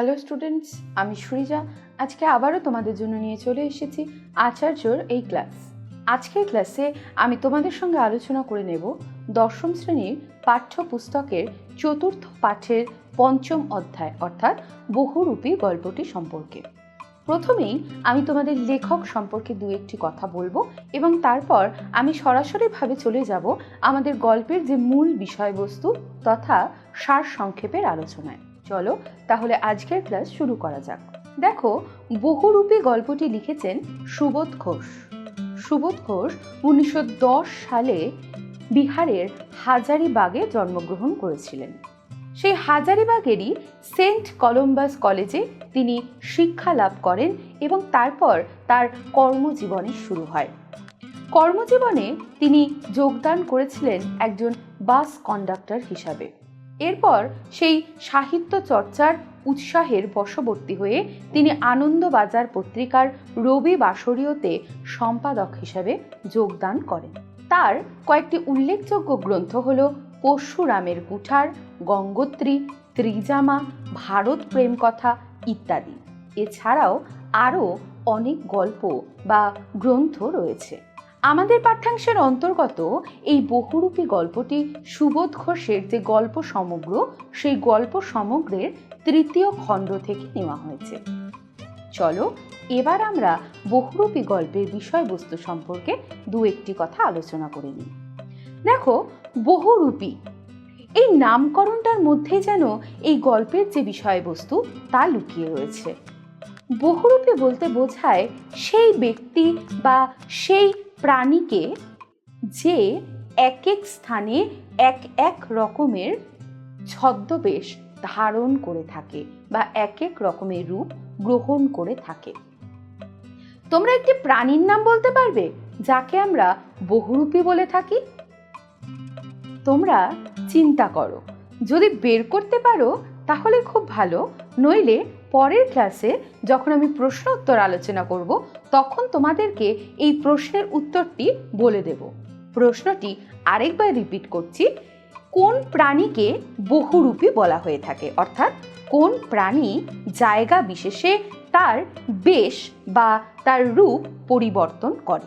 Hello students, আমি সুরিজা। আজকে আবারও তোমাদের জন্য নিয়ে চলে এসেছি আচার্যর এই ক্লাস। আজকের ক্লাসে আমি তোমাদের সঙ্গে আলোচনা করে নেব দশম শ্রেণির পাঠ্যপুস্তকের চতুর্থ পাঠের পঞ্চম অধ্যায়, অর্থাৎ বহুরূপী গল্পটি সম্পর্কে। প্রথমেই আমি তোমাদের লেখক সম্পর্কে দু একটি কথা বলব এবং তারপর আমি সরাসরিভাবে চলে যাব আমাদের গল্পের যে মূল বিষয়বস্তু তথা সার সংক্ষেপের আলোচনায়। চলো তাহলে আজকের ক্লাস শুরু করা যাক। দেখো, বহুরূপী গল্পটি লিখেছেন সুবোধ ঘোষ। সুবোধ ঘোষ উনিশশো দশ সালে বিহারের হাজারিবাগে জন্মগ্রহণ করেছিলেন। সেই হাজারিবাগেরই সেন্ট কলম্বাস কলেজে তিনি শিক্ষা লাভ করেন এবং তারপর তার কর্মজীবনে শুরু হয়। কর্মজীবনে তিনি যোগদান করেছিলেন একজন বাস কন্ডাক্টর হিসাবে। এরপর সেই সাহিত্য চর্চার উৎসাহের বশবর্তী হয়ে তিনি আনন্দবাজার পত্রিকার রবি বাসরীয়তে সম্পাদক হিসাবে যোগদান করেন। তার কয়েকটি উল্লেখযোগ্য গ্রন্থ হল পরশুরামের কুঠার গঙ্গোত্রী, ত্রিজামা, ভারত প্রেম কথা ইত্যাদি। এছাড়াও আরও অনেক গল্প বা গ্রন্থ রয়েছে। আমাদের পাঠ্যাংশের অন্তর্গত এই বহুরূপী গল্পটি সুবোধ ঘোষের যে গল্প সমগ্র, সেই গল্প সমগ্রের তৃতীয় খণ্ড থেকে নেওয়া হয়েছে। চলো, এবার আমরা বহুরূপী গল্পের বিষয়বস্তু সম্পর্কে দু একটি কথা আলোচনা করে নিই। দেখো, বহুরূপী। এই নামকরণটার মধ্যে যেন এই গল্পের যে বিষয়বস্তু, তা লুকিয়ে রয়েছে। বহুরূপী বলতে বোঝায় সেই ব্যক্তি বা সেই প্রাণীকে যে এক এক স্থানে এক এক রকমের ছদ্মবেশ ধারণ করে থাকে বা এক এক রকমের রূপ গ্রহণ করে থাকে। তোমরা একটি প্রাণীর নাম বলতে পারবে, যাকে আমরা বহুরূপী বলে থাকি? তোমরা চিন্তা করো। যদি বের করতে পারো, তাহলে খুব ভালো, নইলে পরের ক্লাসে যখন আমি প্রশ্ন উত্তর আলোচনা করব, তখন তোমাদেরকে এই প্রশ্নের উত্তরটি বলে দেব। প্রশ্নটি আরেকবার রিপিট করছি। কোন প্রাণীকে বহুরূপী বলা হয়ে থাকে? অর্থাৎ কোন প্রাণী জায়গা বিশেষে তার বেশ বা তার রূপ পরিবর্তন করে?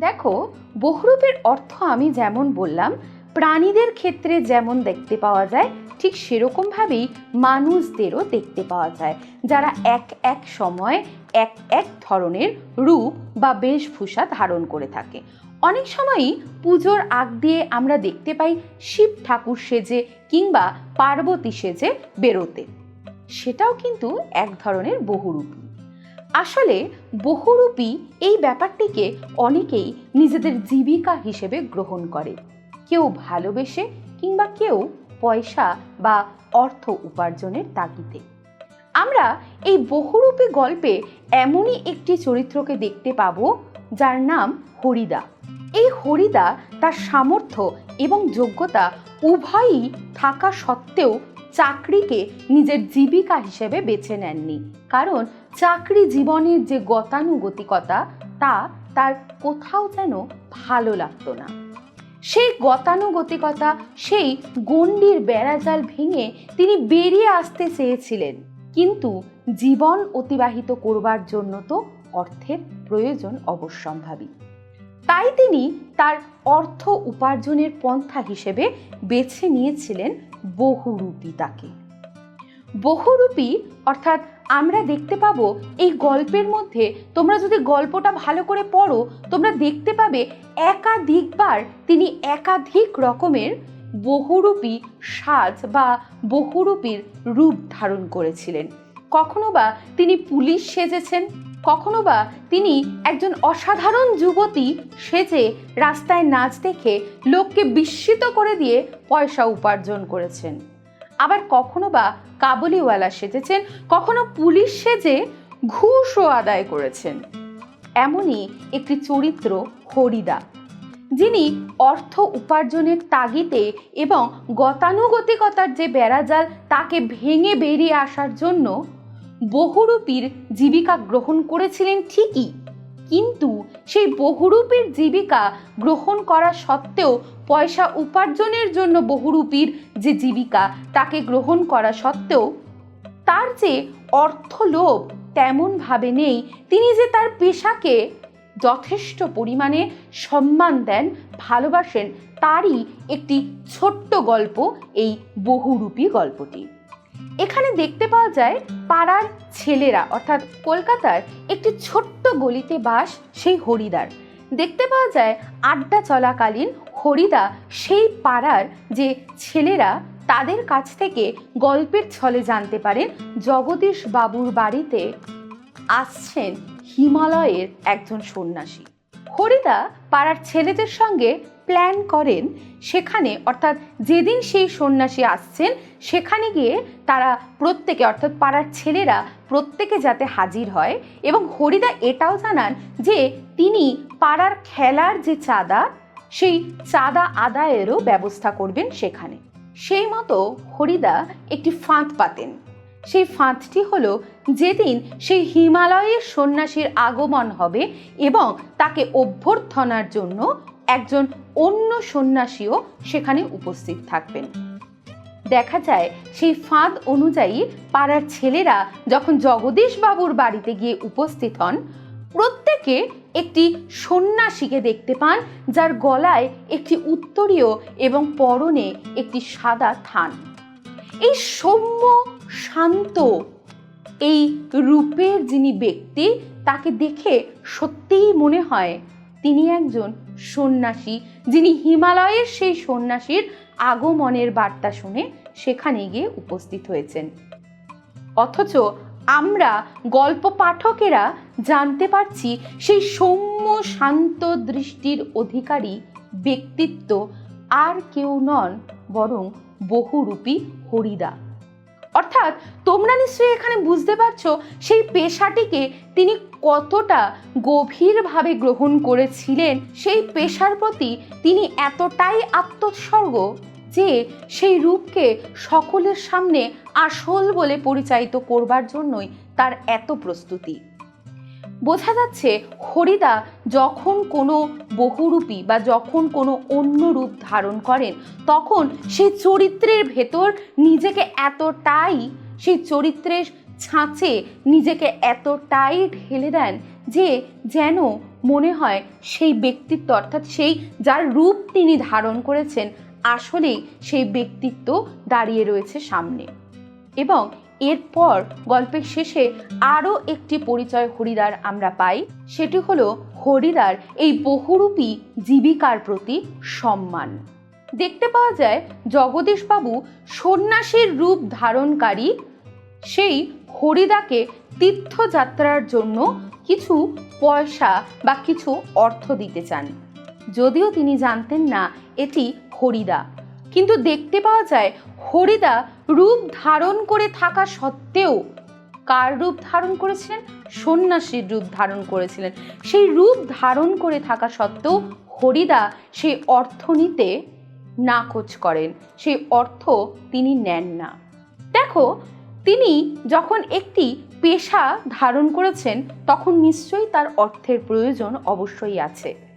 দেখো, বহুরূপের অর্থ আমি যেমন বললাম প্রাণীদের ক্ষেত্রে যেমন দেখতে পাওয়া যায়, ঠিক সেরকমভাবেই মানুষদেরও দেখতে পাওয়া যায়। যারা এক এক সময় এক এক ধরনের রূপ বা বেশভূষা ধারণ করে থাকে। অনেক সময়ই পুজোর আগ দিয়ে আমরা দেখতে পাই শিব ঠাকুর সেজে কিংবা পার্বতী সেজে বেরোতে। সেটাও কিন্তু এক ধরনের বহুরূপী। আসলে বহুরূপী এই ব্যাপারটিকে অনেকেই নিজেদের জীবিকা হিসেবে গ্রহণ করে। কেউ ভালোবেসে কিংবা কেউ পয়সা বা অর্থ উপার্জনের তাগিদে। আমরা এই বহুরূপী গল্পে এমনই একটি চরিত্রকে দেখতে পাব যার নাম হরিদা। এই হরিদা তার সামর্থ্য এবং যোগ্যতা উভয়ই থাকা সত্ত্বেও চাকরিকে নিজের জীবিকা হিসেবে বেছে নেননি। কারণ চাকরি জীবনের যে গতানুগতিকতা, তা তার কোথাও যেন ভালো লাগতো না। সেই গতানুগতিকতা, সেই গণ্ডির বেড়াজাল ভেঙে তিনি বেরিয়ে আসতে চেয়েছিলেন। কিন্তু জীবন অতিবাহিত করবার জন্য তো অর্থের প্রয়োজন অবশ্যম্ভাবী। তাই তিনি তার অর্থ উপার্জনের পন্থা হিসেবে বেছে নিয়েছিলেন বহুরূপী তাকে। বহুরূপী অর্থাৎ আমরা দেখতে পাবো এই গল্পের মধ্যে তোমরা যদি গল্পটা ভালো করে পড়ো, তোমরা দেখতে পাবে একাধিকবার তিনি একাধিক রকমের বহুরূপী সাজ বা বহুরূপীর রূপ ধারণ করেছিলেন। কখনো বা তিনি পুলিশ সেজেছেন, কখনো বা তিনি একজন অসাধারণ যুবতী সেজে রাস্তায় নাচ দেখে লোককে বিস্মিত করে দিয়ে পয়সা উপার্জন করেছেন। আবার কখনো বা কাবুলিওয়ালা সেজেছেন, কখনো পুলিশ সেজে ঘুষও আদায় করেছেন। এমনই একটি চরিত্র হরিদা, যিনি অর্থ উপার্জনের তাগিদে এবং গতানুগতিকতার যে বেড়াজাল তাকে ভেঙে বেরিয়ে আসার জন্য বহুরূপীর জীবিকা গ্রহণ করেছিলেন ঠিকই। কিন্তু সেই বহুরূপীর জীবিকা গ্রহণ করা সত্ত্বেও পয়সা উপার্জনের জন্য বহুরূপীর যে জীবিকা তাকে গ্রহণ করা সত্ত্বেও তার যে অর্থ অর্থলোভ তেমনভাবে নেই, তিনি যে তার পেশাকে যথেষ্ট পরিমাণে সম্মান দেন, ভালোবাসেন, তারই একটি ছোট্ট গল্প এই বহুরূপী গল্পটি। এখানে দেখতে পাওয়া যায় পাড়ার ছেলেরা, অর্থাৎ কলকাতার একটি ছোট্ট গলিতে বাস সেই হরিদার দেখতে পাওয়া যায় আড্ডা চলাকালীন হরিদা সেই পাড়ার যে ছেলেরা, তাদের কাছ থেকে গল্পের ছলে জানতে পারেন জগদীশ বাবুর বাড়িতে আসছেন হিমালয়ের একজন সন্ন্যাসী। হরিদা পাড়ার ছেলেদের সঙ্গে প্ল্যান করেন সেখানে, অর্থাৎ যেদিন সেই সন্ন্যাসী আসছেন, সেখানে গিয়ে তারা প্রত্যেকে, অর্থাৎ পাড়ার ছেলেরা প্রত্যেকে যাতে হাজির হয় এবং হরিদা এটাও জানান যে তিনি পাড়ার খেলার যে চাঁদা, সেই চাঁদা আদায়েরও ব্যবস্থা করবেন সেখানে। সেই মতো হরিদা একটি ফাঁদ পাতেন। সেই ফাঁদটি হলো যেদিন সেই হিমালয়ের সন্ন্যাসীর আগমন হবে এবং তাকে অভ্যর্থনার জন্য একজন অন্য সন্ন্যাসীও সেখানে উপস্থিত থাকবেন। দেখা যায়, সেই ফাঁদ অনুযায়ী পাড়ার ছেলেরা যখন জগদীশ বাবুর বাড়িতে গিয়ে উপস্থিত হন, প্রত্যেকে একটি সন্ন্যাসীকে দেখতে পান, যার গলায় একটি উত্তরীয় এবং পরনে একটি সাদা থান। এই সৌম্য, শান্ত এই রূপের যিনি ব্যক্তি, তাকে দেখে সত্যিই মনে হয় তিনি একজন সন্ন্যাসী, যিনি হিমালয়ের সেই সন্ন্যাসীর আগমনের বার্তা শুনে সেখানে গিয়ে উপস্থিত হয়েছেন। অথচ আমরা গল্প পাঠকেরা জানতে পারছি, সেই সৌম্য শান্ত দৃষ্টির অধিকারী ব্যক্তিত্ব আর কেউ নন, বরং বহুরূপী হরিদা। অর্থাৎ তোমরা নিশ্চয়ই এখানে বুঝতে পারছ সেই পেশাটিকে তিনি কতটা গভীরভাবে গ্রহণ করেছিলেন, সেই পেশার প্রতি তিনি এতটাই আত্মোৎসর্গ যে সেই রূপকে সকলের সামনে আসল বলে পরিচালিত করবার জন্যই তার এত প্রস্তুতি। বোঝা যাচ্ছে হরিদা যখন কোনো বহুরূপী বা যখন কোনো অন্য রূপ ধারণ করেন, তখন সেই চরিত্রের ভেতর নিজেকে এতটাই, সেই চরিত্রের ছাঁচে নিজেকে এতটাই ঢেলে দেন যে যেন মনে হয় সেই ব্যক্তিত্ব, অর্থাৎ সেই যার রূপ তিনি ধারণ করেছেন, আসলেই সেই ব্যক্তিত্ব দাঁড়িয়ে রয়েছে সামনে। এবং এরপর গল্পের শেষে আরও একটি পরিচয় হরিদার আমরা পাই। সেটি হলো হরিদার এই বহুরূপী জীবিকার প্রতি সম্মান। দেখতে পাওয়া যায় জগদীশবাবু সন্ন্যাসীর রূপ ধারণকারী। সেই হরিদাকে তীর্থযাত্রার জন্য কিছু পয়সা বা কিছু অর্থ দিতে চান। যদিও তিনি জানতেন না এটি হরিদা। কিন্তু দেখতে পাওয়া যায় হরিদা রূপ ধারণ করে থাকা সত্ত্বেও কার রূপ ধারণ করেছিলেন? সন্ন্যাসীর রূপ ধারণ করেছিলেন। সেই রূপ ধারণ করে থাকা সত্ত্বেও হরিদা সেই অর্থ নিতে নাকচ করেন। সেই অর্থ তিনি নেন না। দেখো, তিনি যখন একটি পেশা ধারণ করেছেন, তখন নিশ্চয়ই তার অর্থের প্রয়োজন অবশ্যই আছে।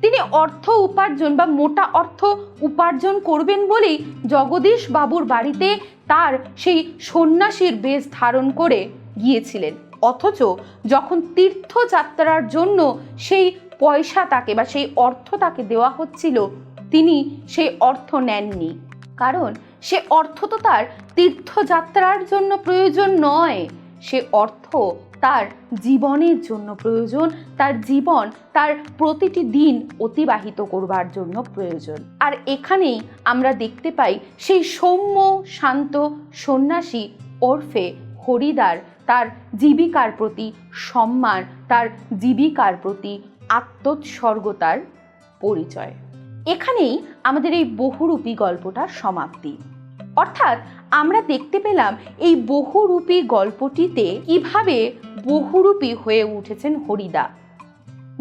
তিনি অর্থ উপার্জন বা মোটা অর্থ উপার্জন করবেন বলেই জগদীশ বাবুর বাড়িতে তার সেই সন্ন্যাসীর বেশ ধারণ করে গিয়েছিলেন। অথচ যখন তীর্থযাত্রার জন্য সেই পয়সা তাকে বা সেই অর্থ তাকে দেওয়া হচ্ছিল, তিনি সেই অর্থ নেননি। কারণ সে অর্থ তো তার তীর্থযাত্রার জন্য প্রয়োজন নয়, সে অর্থ তার জীবনের জন্য প্রয়োজন, তার জীবন, তার প্রতিটি দিন অতিবাহিত করবার জন্য প্রয়োজন। আর এখানেই আমরা দেখতে পাই সেই সৌম্য, শান্ত সন্ন্যাসী ওরফে হরিদার তার জীবিকার প্রতি সম্মান, তার জীবিকার প্রতি আত্মোৎসর্গতার পরিচয়। এখানেই আমাদের এই বহুরূপী গল্পটার সমাপ্তি। অর্থাৎ আমরা দেখতে পেলাম এই বহুরূপী গল্পটিতে কীভাবে বহুরূপী হয়ে উঠেছেন হরিদা।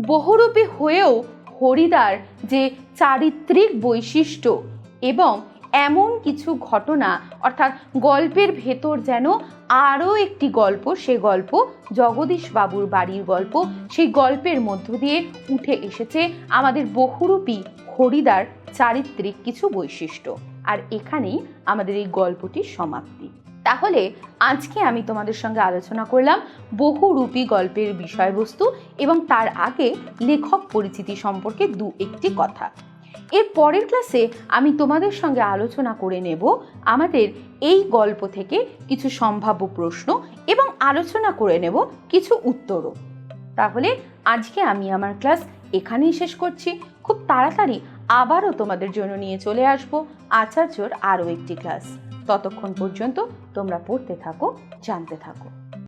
বহুরূপী হয়েও হরিদার যে চারিত্রিক বৈশিষ্ট্য এবং এমন কিছু ঘটনা, অর্থাৎ গল্পের ভেতর যেন আরও একটি গল্প, সে গল্প জগদীশ বাবুর বাড়ির গল্প, সেই গল্পের মধ্য দিয়ে উঠে এসেছে আমাদের বহুরূপী হরিদার চারিত্রিক কিছু বৈশিষ্ট্য। আর এখানেই আমাদের এই গল্পটির সমাপ্তি। তাহলে আজকে আমি তোমাদের সঙ্গে আলোচনা করলাম বহুরূপী গল্পের বিষয়বস্তু এবং তার আগে লেখক পরিচিতি সম্পর্কে দু একটি কথা। এর পরের ক্লাসে আমি তোমাদের সঙ্গে আলোচনা করে নেব আমাদের এই গল্প থেকে কিছু সম্ভাব্য প্রশ্ন এবং আলোচনা করে নেব কিছু উত্তরও। তাহলে আজকে আমি আমার ক্লাস এখানেই শেষ করছি। খুব তাড়াতাড়ি আবারও তোমাদের জন্য নিয়ে চলে আসব আচার্যর আরও একটি ক্লাস। ততক্ষণ পর্যন্ত তোমরা পড়তে থাকো জানতে থাকো।